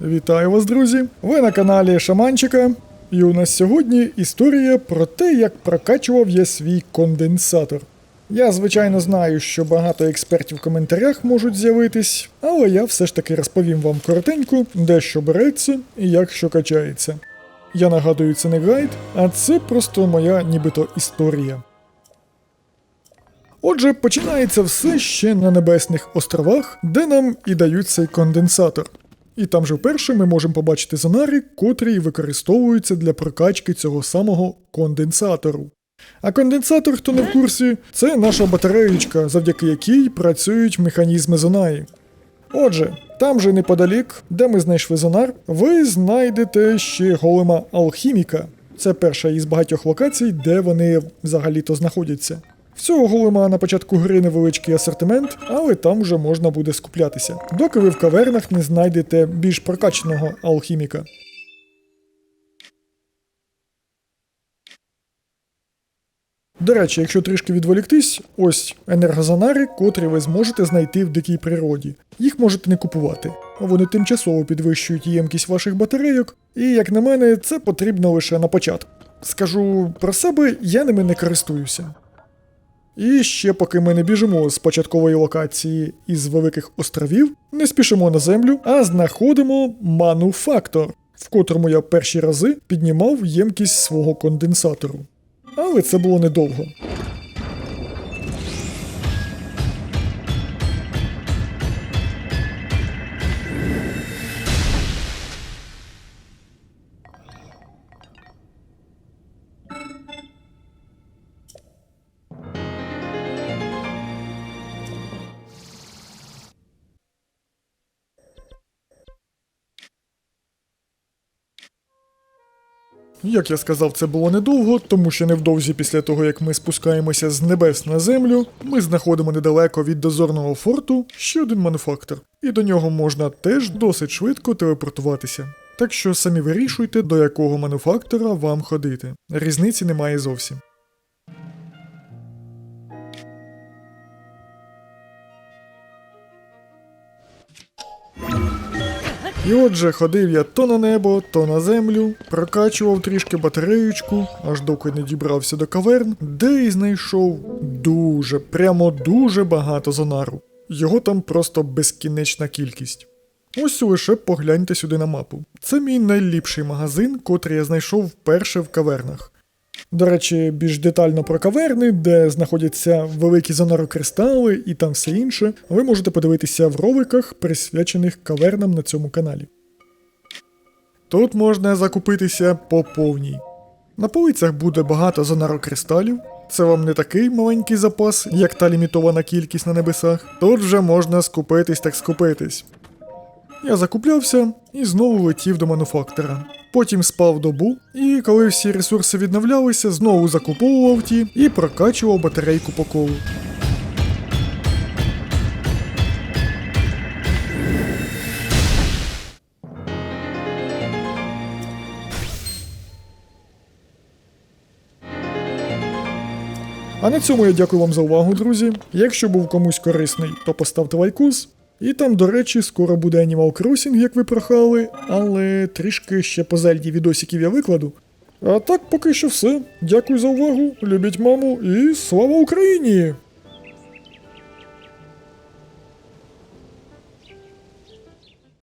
Вітаю вас, друзі! Ви на каналі Шаманчика. І у нас сьогодні історія про те, як прокачував я свій конденсатор. Я, звичайно, знаю, що багато експертів в коментарях можуть з'явитись, але я все ж таки розповім вам коротенько, де що береться і як що качається. Я нагадую, це не гайд, а це просто моя нібито історія. Отже, починається все ще на Небесних островах, де нам і дають цей конденсатор. І там же вперше ми можемо побачити зонари, котрі використовуються для прокачки цього самого конденсатору. А конденсатор, хто не в курсі, це наша батареєчка, завдяки якій працюють механізми зонаї. Отже, там же неподалік, де ми знайшли зонар, ви знайдете ще голема алхіміка. Це перша із багатьох локацій, де вони взагалі-то знаходяться. Всього голема на початку гри невеличкий асортимент, але там вже можна буде скуплятися, доки ви в кавернах не знайдете більш прокачаного алхіміка. До речі, якщо трішки відволіктись, ось енергозонари, котрі ви зможете знайти в дикій природі. Їх можете не купувати. Вони тимчасово підвищують ємкість ваших батарейок, і, як на мене, це потрібно лише на початку. Скажу про себе, я ними не користуюся. І ще поки ми не біжимо з початкової локації із Великих островів, не спішимо на землю, а знаходимо мануфактор, в котрому я перші рази піднімав ємкість свого конденсатору. Але це було недовго. Як я сказав, це було недовго, тому що невдовзі після того, як ми спускаємося з небес на землю, ми знаходимо недалеко від дозорного форту ще один мануфактор, і до нього можна теж досить швидко телепортуватися. Так що самі вирішуйте, до якого мануфактора вам ходити. Різниці немає зовсім. І отже, ходив я то на небо, то на землю, прокачував трішки батареючку, аж доки не дібрався до каверн, де і знайшов дуже, прямо дуже багато зонару. Його там просто безкінечна кількість. Ось лише погляньте сюди на мапу. Це мій найліпший магазин, котрий я знайшов вперше в кавернах. До речі, більш детально про каверни, де знаходяться великі зонарокристали і там все інше, ви можете подивитися в роликах, присвячених кавернам на цьому каналі. Тут можна закупитися по повній. На полицях буде багато зонарокристалів. Це вам не такий маленький запас, як та лімітована кількість на небесах. Тут вже можна скупитись так скупитись. Я закуплявся і знову летів до мануфактора. Потім спав добу, і коли всі ресурси відновлялися, знову закуповував ті і прокачував батарейку по колу. А на цьому я дякую вам за увагу, друзі. Якщо був комусь корисний, то поставте лайкус. І там, до речі, скоро буде Animal Crossing, як ви прохали, але трішки ще по зельді відосиків я викладу. А так поки що все. Дякую за увагу, любіть маму і слава Україні!